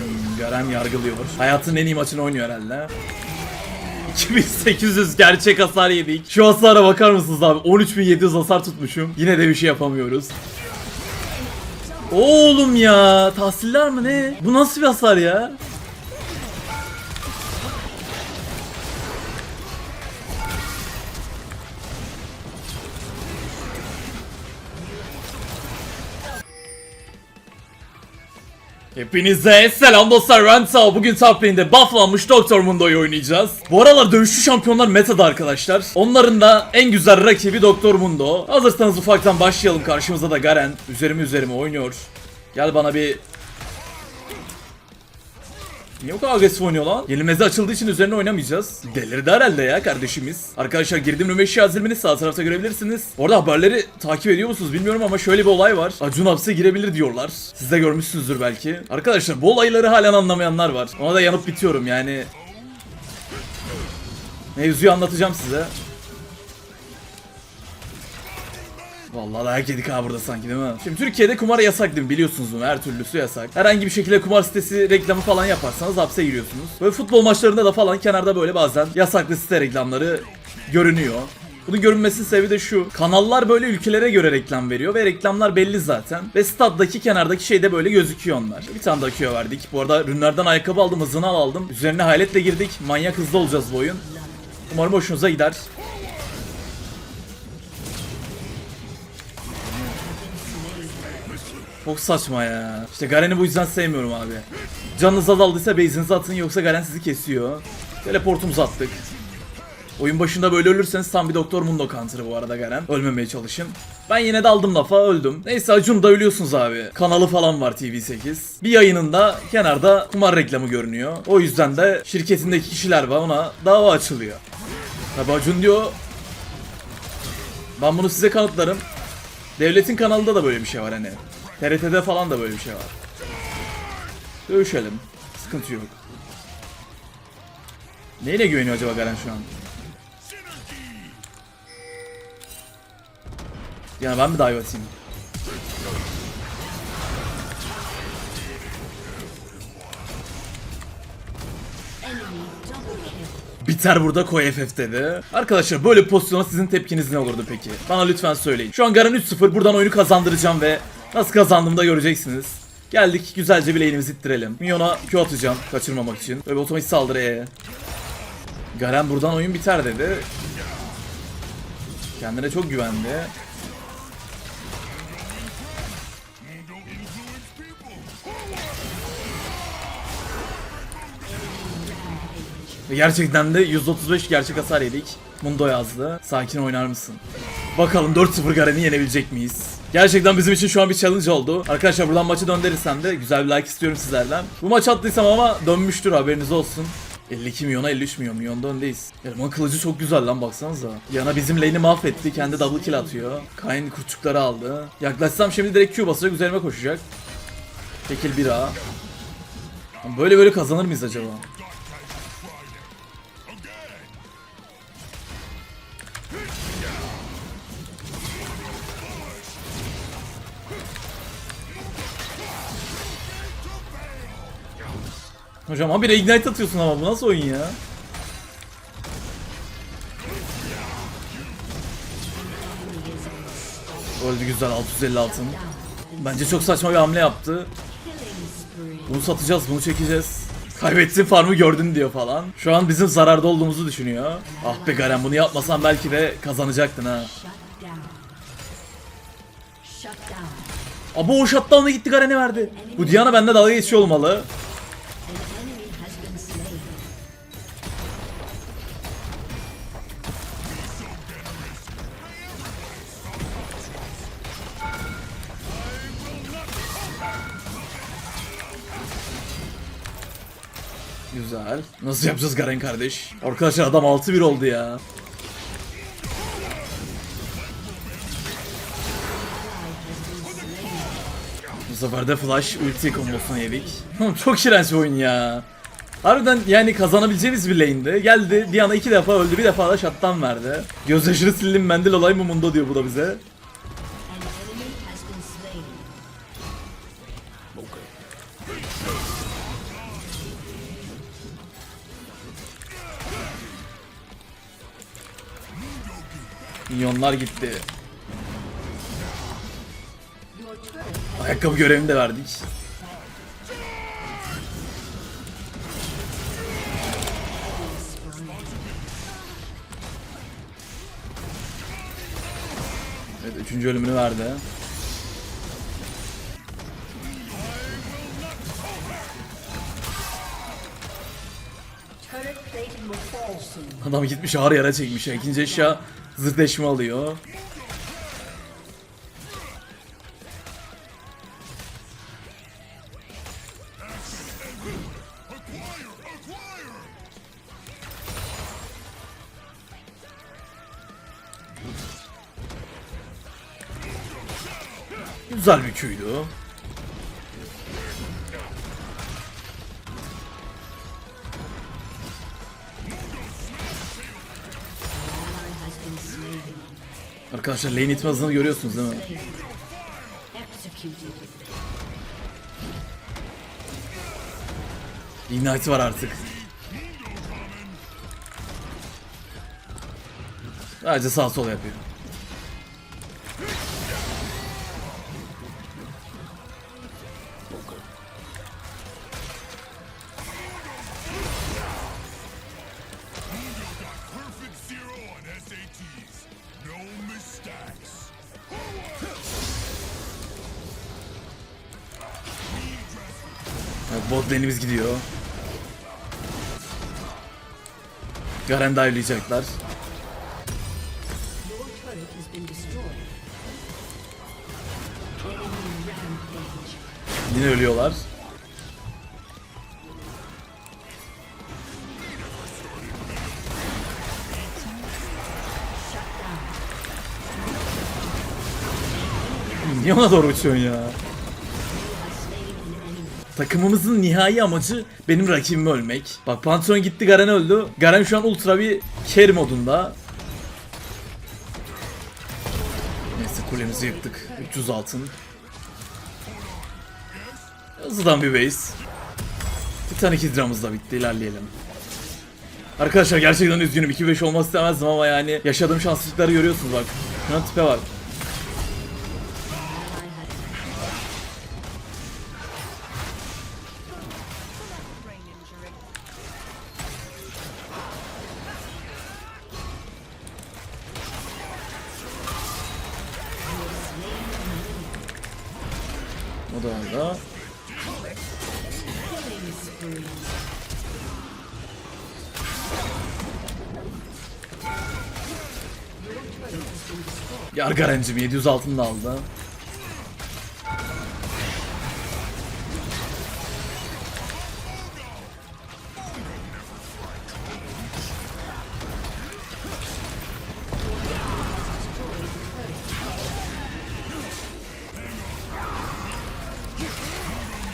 Hmm, Garen yargılıyor. Hayatın en iyi maçını oynuyor herhalde. 2800 gerçek hasar yedik. Şu hasara bakar mısınız abi? 13700 hasar tutmuşum. Yine de bir şey yapamıyoruz. Oğlum ya tahsiller mi ne? Bu nasıl bir hasar ya? Hepinize selam dostlar ben Tao. Bugün top lane'de bufflanmış Doktor Mundo'yu oynayacağız. Bu aralar dövüşçü şampiyonlar metada arkadaşlar. Onların da en güzel rakibi Doktor Mundo. Hazırsanız ufaktan başlayalım. Karşımızda da Garen. Üzerime üzerime oynuyor. Gel bana bir... Niye o kadar agresif oynuyor lan? Yenilmezi açıldığı için üzerine oynamayacağız. Delirdi herhalde ya kardeşimiz. Arkadaşlar girdim Nümeşi Azilmini sağ tarafta görebilirsiniz. Orada haberleri takip ediyor musunuz bilmiyorum ama şöyle bir olay var. Acun hapse girebilir diyorlar. Siz de görmüşsünüzdür belki. Arkadaşlar bu olayları halen anlamayanlar var. Ona da yanıp bitiyorum yani. Mevzuyu anlatacağım size. Vallahi dayak yedik ha burada sanki değil mi? Şimdi Türkiye'de kumar yasak değil mi? Biliyorsunuz bunu her türlüsü yasak. Herhangi bir şekilde kumar sitesi reklamı falan yaparsanız hapse giriyorsunuz. Böyle futbol maçlarında da falan kenarda böyle bazen yasaklı site reklamları görünüyor. Bunun görünmesinin sebebi de şu. Kanallar böyle ülkelere göre reklam veriyor ve reklamlar belli zaten. Ve staddaki kenardaki şeyde böyle gözüküyor onlar. Bir tane Q verdik. Bu arada ürünlerden ayakkabı aldım, hızını aldım. Üzerine hayaletle girdik. Manyak hızlı olacağız bu oyun. Umarım hoşunuza gider. Çok saçma ya. İşte Garen'i bu yüzden sevmiyorum abi. Canınız azaldıysa base'inizi atın yoksa Garen sizi kesiyor. Teleportumuzu attık. Oyun başında böyle ölürseniz tam bir Doktor Mundo counter'ı bu arada Garen. Ölmemeye çalışın. Ben yine de aldım lafa öldüm. Neyse Acun da ölüyorsunuz abi. Kanalı falan var TV8. Bir yayınında kenarda kumar reklamı görünüyor. O yüzden de şirketindeki kişiler var ona dava açılıyor. Tabi Acun diyor ben bunu size kanıtlarım. Devletin kanalında da böyle bir şey var hani. TRT'de falan da böyle bir şey var. Dövüşelim. Sıkıntı yok. Neyle güveniyor acaba Garen şu an? Yani ben mi dive atayım? Biter burada koy FF dedi. Arkadaşlar böyle pozisyona sizin tepkiniz ne olurdu peki? Bana lütfen söyleyin. Şu an Garen 3-0 buradan oyunu kazandıracağım ve nasıl kazandığımı da göreceksiniz. Geldik güzelce bir lane'imizi ittirelim. Minyona Q atacağım kaçırmamak için. Böyle otomatik saldırı E. Garen buradan oyun biter dedi. Kendine çok güvendi. Ve gerçekten de 135 gerçek hasar yedik. Mundo yazdı. Sakin oynar mısın? Bakalım 4-0 Garen'i yenebilecek miyiz? Gerçekten bizim için şu an bir challenge oldu. Arkadaşlar buradan maçı döndürürsem de güzel bir like istiyorum sizlerden. Bu maç attıysam ama dönmüştür haberiniz olsun. 52 milyona 53 milyon. Milyonda öndeyiz. Elman kılıcı çok güzel lan baksanıza. Yana bizim lane'i mahvetti. Kendi double kill atıyor. Kayn kurtçukları aldı. Yaklaşsam şimdi direkt Q basacak üzerime koşacak. Tekil bir A. Böyle böyle kazanır mıyız acaba? Hocam habire ignite atıyorsun ama bu nasıl oyun ya? Öldü güzel 650 altın. Bence çok saçma bir hamle yaptı. Bunu satacağız, bunu çekeceğiz. Kaybettiğin farmı gördün diyor falan. Şu an bizim zararda olduğumuzu düşünüyor. Ah be Garen bunu yapmasan belki de kazanacaktın ha. Aba o shutdown'a gitti Garen'e verdi. Bu Diana bende dalga geçiyor olmalı. Güzel. Nasıl yapacağız Garen kardeş? Arkadaşlar adam 6-1 oldu ya. Bu sefer de flash ulti kombosunu yedik. Çok iğrenç bir oyun ya. Harbiden yani kazanabileceğimiz bir lane'di. Geldi Diana iki defa öldü bir defa da shutdown verdi. Gözyaşını sildim mendil olay mı mundo diyor bu da bize. Minyonlar gitti. Ayakkabı görevini de verdik. Evet üçüncü ölümünü verdi. Adam gitmiş ağır yara çekmiş ya. İkinci eşya zırhleşme alıyor. Güzel bir küydü. Arkadaşlar lane itme hızını görüyorsunuz değil mi? Ignite var artık. Sadece sağ sol yapıyor. Lane'imiz gidiyor. Garen dive'layacaklar. Yine ölüyorlar. Niye ona doğru uçuyorsun ya? Takımımızın nihai amacı benim rakibimi ölmek. Bak Pantheon gitti Garen öldü. Garen şu an ultra bir carry modunda. Neyse kulemizi yıktık. 300 altın. Hızlıdan bir base. Titanic hidramız da bitti ilerleyelim. Arkadaşlar gerçekten üzgünüm 2-5 olmak istemezdim ama yani yaşadığım şanssızlıkları görüyorsunuz bak. Şuna tipe bak. Yar Garen'cim 700 altın da aldı.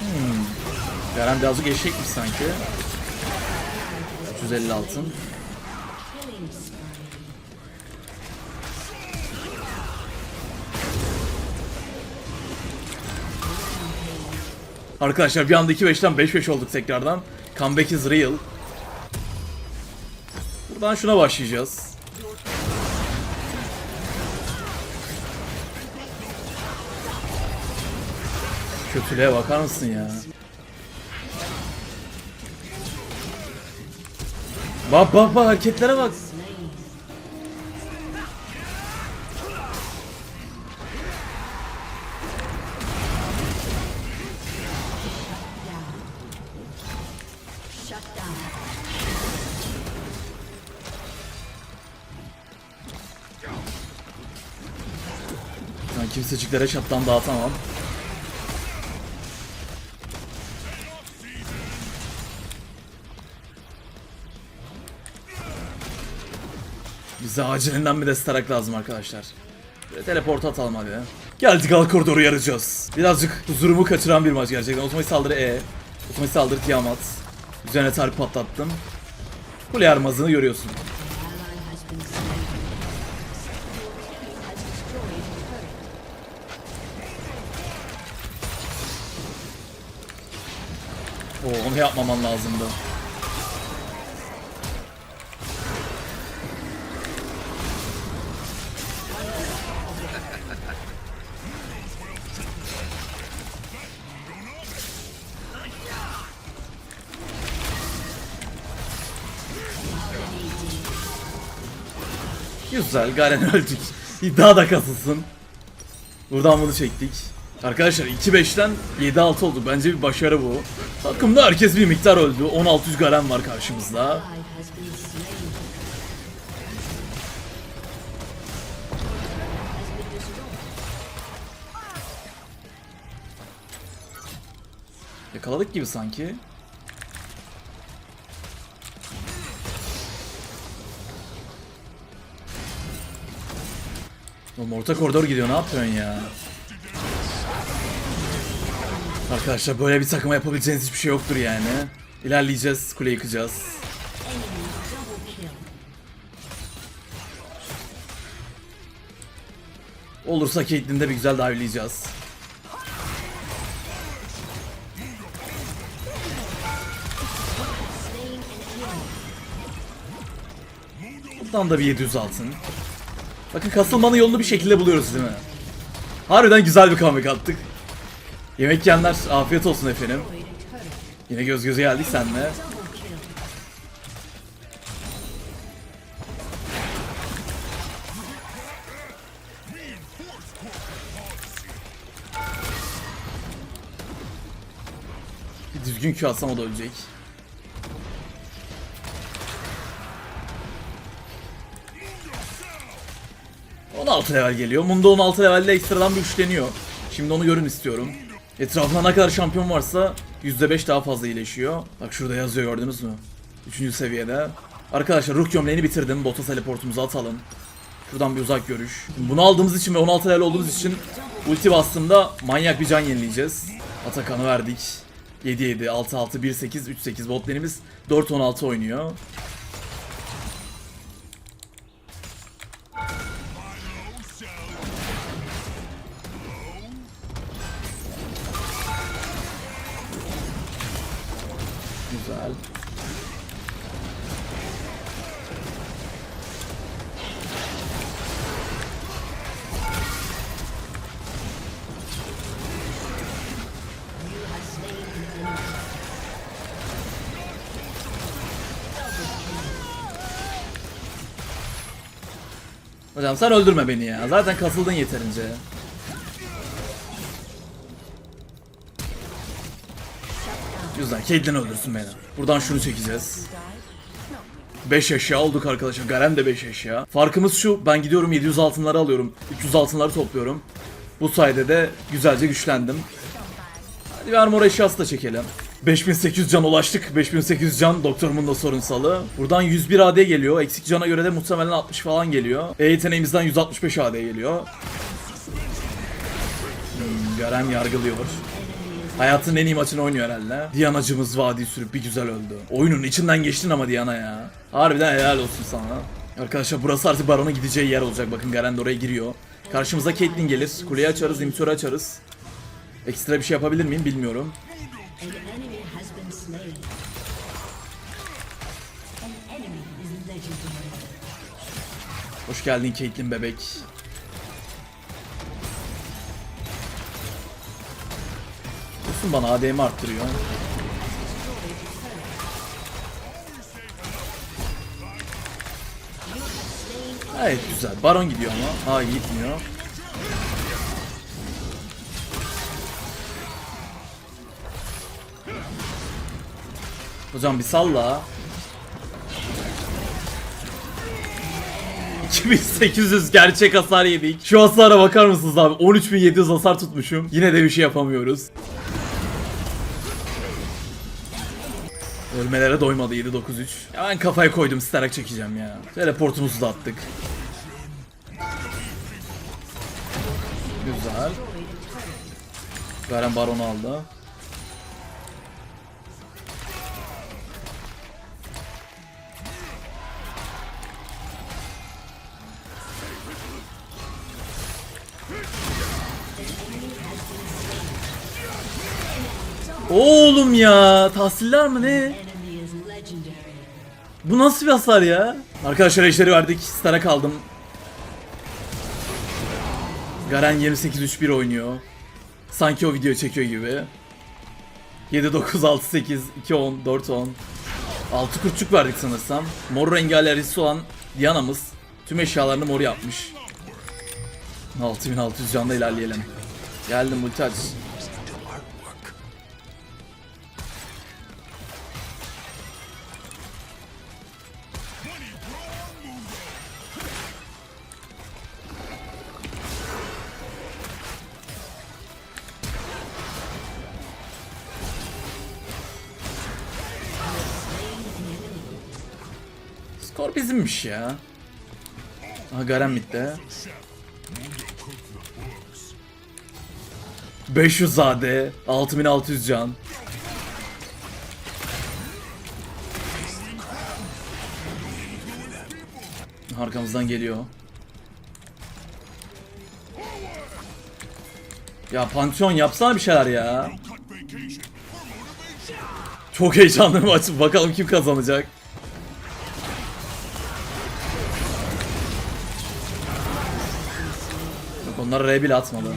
Hmm. Garen birazcık eşekmiş sanki. 350 altın. Arkadaşlar bir anda 2-5'ten 5-5 olduk tekrardan. Comeback is real. Buradan şuna başlayacağız. Kötülüğe bakar mısın ya? Bak bak bak hareketlere bak. Ben kimseciklere şaptan dağıtamam. Bize acilinden bir destarak lazım arkadaşlar. Böyle teleport atalım hadi. Geldik alt koridoru yarayacağız. Birazcık huzurumu kaçıran bir maç gerçekten. Otomatik saldırı E. Otomatik saldırı Tiamat. Üzerine tarih patlattım. Kule yarmazını görüyorsun. Oo, onu yapmaman lazımdı. Güzel Garen öldük. İddia da kasılsın. Buradan bunu çektik. Arkadaşlar 2-5'ten 7-6 olduk. Bence bir başarı bu. Takımda herkes bir miktar öldü. 1600 Garen var karşımızda. Yakaladık gibi sanki. Oğlum orta koridor gidiyor ne yapıyorsun ya? Arkadaşlar böyle bir takıma yapabileceğiniz hiçbir şey yoktur yani. İlerleyeceğiz, kule yıkacağız. Olursa Caitlyn'de bir güzel dive'layacağız. Buradan da bir 700 altın. Bakın kasılmanın yolunu bir şekilde buluyoruz değil mi? Harbiden güzel bir comeback attık. Yemek yiyenler afiyet olsun efendim. Yine göz göze geldik. Bir düzgün Q atsam o da ölecek. ...16 level geliyor. Mundo 16 levelde ekstradan bir güçleniyor. Şimdi onu görün istiyorum. Etrafında ne kadar şampiyon varsa %5 daha fazla iyileşiyor. Bak şurada yazıyor gördünüz mü? 3. seviyede. Arkadaşlar Ruh gömleğini bitirdim. Bota teleportumuzu atalım. Şuradan bir uzak görüş. Bunu aldığımız için ve 16 level olduğumuz için ulti bastığımda manyak bir can yenileyeceğiz. Atakan'ı verdik. 7-7, 6-6, 1-8, 3-8 botlarımız 4-16 oynuyor. Hocam sen öldürme beni ya. Zaten kasıldın yeterince. Güzel. Caitlyn öldürsün beni. Buradan şunu çekeceğiz. 5 eşya olduk arkadaşlar. Garen de 5 eşya. Farkımız şu. Ben gidiyorum 700 altınları alıyorum. 300 altınları topluyorum. Bu sayede de güzelce güçlendim. Hadi bir armor eşyası da çekelim. 5800 can ulaştık. 5800 can doktorumun da sorunsalı. Buradan 101 AD geliyor. Eksik cana göre de muhtemelen 60 falan geliyor. E yeteneğimizden 165 AD geliyor. Hmm, Garen yargılıyor. Hayatın en iyi maçını oynuyor herhalde. Diana'cımız vadi sürüp bir güzel öldü. Oyunun içinden geçtin ama Diana ya. Harbiden helal olsun sana. Arkadaşlar burası artık Baron'a gideceği yer olacak. Bakın Garen de oraya giriyor. Karşımıza Caitlyn gelir. Kuleyi açarız, imitörü açarız. Ekstra bir şey yapabilir miyim bilmiyorum. Hoş geldin Caitlyn bebek. Dursun bana ADM'i arttırıyor. Evet güzel. Baron gidiyor ama. Hayır gitmiyor. Hocam bir salla. 2800 gerçek hasar yedik. Şu hasara bakar mısınız abi? 13700 hasar tutmuşum. Yine de bir şey yapamıyoruz. Ölmelere doymadı 7-9-3. Ya ben kafaya koydum isterek çekeceğim ya. Teleportumuzu da attık. Güzel. Garen Baron'u aldı. Oğlum ya tahsiller mi ne? Bu nasıl bir hasar ya? Arkadaşlar eşleri verdik. Star'a kaldım. Garen 28-3-1 oynuyor. Sanki o video çekiyor gibi. 7-9-6-8, 2-10, 4-10. 6 kurtçuk verdik sanırsam. Mor rengi alerjisi olan Diana'mız Tüm eşyalarını mor yapmış. 6600 canla ilerleyelim. Geldim ulti aç. Skor bizimmiş ya. Aha Garen bitti. 500 zade, 6600 can. Arkamızdan geliyor. Ya Pantheon yapsana bir şeyler ya. Çok heyecanlı maç. Bakalım kim kazanacak. Yok onlar R bile atmadı.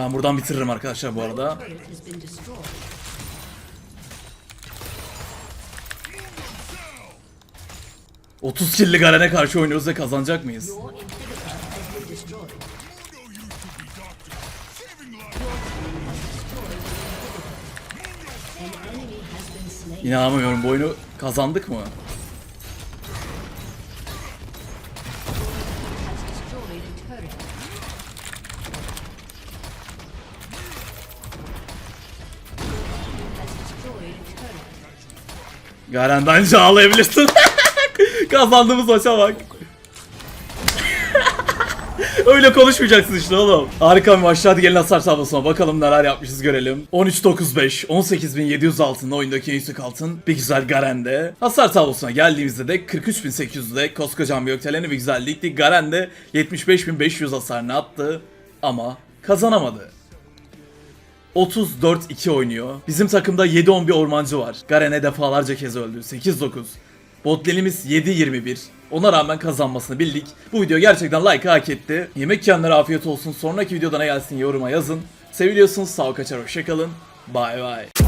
Ben buradan bitiririm arkadaşlar bu arada. 30 killi Garen'e karşı oynuyoruz ve kazanacak mıyız? İnanamıyorum bu oyunu kazandık mı? Turret. Garen bence ağlayabilirsin. Kazandığımız maça bak. Öyle konuşmayacaksın işte oğlum. Harika bir maçtı. Hadi gelin hasar tablosuna bakalım neler yapmışız görelim. 13.95, 18.700 altın oyundaki en yüksek altın. Bir güzel Garen'de. Hasar tablosuna geldiğimizde de 43.800'de koskocaman bir Gökdelen'i bir güzellikti. Garen de 75.500 hasarını attı. Ama kazanamadı. 34-2 oynuyor. Bizim takımda 7-11 ormancı var. Garen'e defalarca kez öldü. 8-9. Botlenimiz 7-21. Ona rağmen kazanmasını bildik. Bu video gerçekten like hak etti. Yemek yiyenlere afiyet olsun. Sonraki videoda ne gelsin yoruma yazın. Seviliyorsunuz. Sağ kaçar. Hoşçakalın. Bye bye.